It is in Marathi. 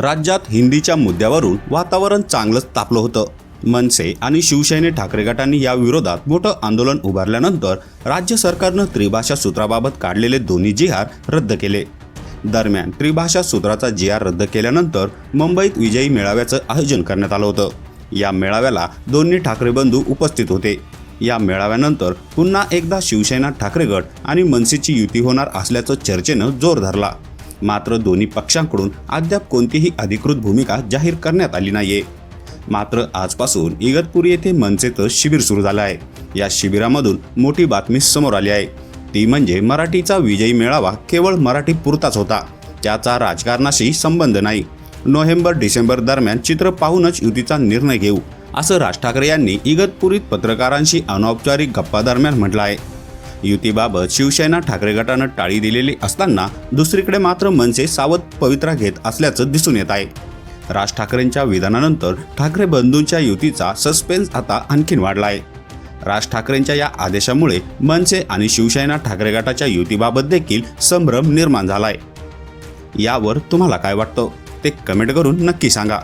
राज्यात हिंदीच्या मुद्द्यावरून वातावरण चांगलंच तापलं होतं. मनसे आणि शिवसेने ठाकरे गटांनी या विरोधात मोठं आंदोलन उभारल्यानंतर राज्य सरकारनं त्रिभाषा सूत्राबाबत काढलेले दोन्ही जिहार रद्द केले. दरम्यान त्रिभाषा सूत्राचा जी आर रद्द केल्यानंतर मुंबईत विजयी मेळाव्याचं आयोजन करण्यात आलं होतं. या मेळाव्याला दोन्ही ठाकरे बंधू उपस्थित होते. या मेळाव्यानंतर पुन्हा एकदा शिवसेना ठाकरे गट आणि मनसेची युती होणार असल्याचं चर्चेनं जोर धरला. मात्र दोन्ही पक्षांकडून अद्याप कोणतीही अधिकृत भूमिका जाहीर करण्यात आली नाहीये. मात्र आजपासून इगतपुरी येथे मनसेचं शिबिर सुरू झालं आहे या शिबिरामधून मोठी बातमी समोर आली आहे. ती म्हणजे मराठीचा विजयी मेळावा केवळ मराठी पुरताच होता. त्याचा राजकारणाशी संबंध नाही. नोव्हेंबर डिसेंबर दरम्यान चित्र पाहूनच युतीचा निर्णय घेऊ असं राज ठाकरे यांनी इगतपुरीत पत्रकारांशी अनौपचारिक गप्पा दरम्यान म्हटलं आहे. युतीबाबत शिवसेना ठाकरे गटानं टाळी दिलेली असताना दुसरीकडे मात्र मनसे सावध पवित्रा घेत असल्याचं दिसून येत आहे. राज ठाकरेंच्या विधानानंतर ठाकरे बंधूंच्या युतीचा सस्पेन्स आता आणखीन वाढला आहे राज ठाकरेंच्या या आदेशामुळे मनसे आणि शिवसेना ठाकरे गटाच्या युतीबाबत देखील संभ्रम निर्माण झालाय. यावर तुम्हाला काय वाटतं? ते कमेंट करून नक्की सांगा.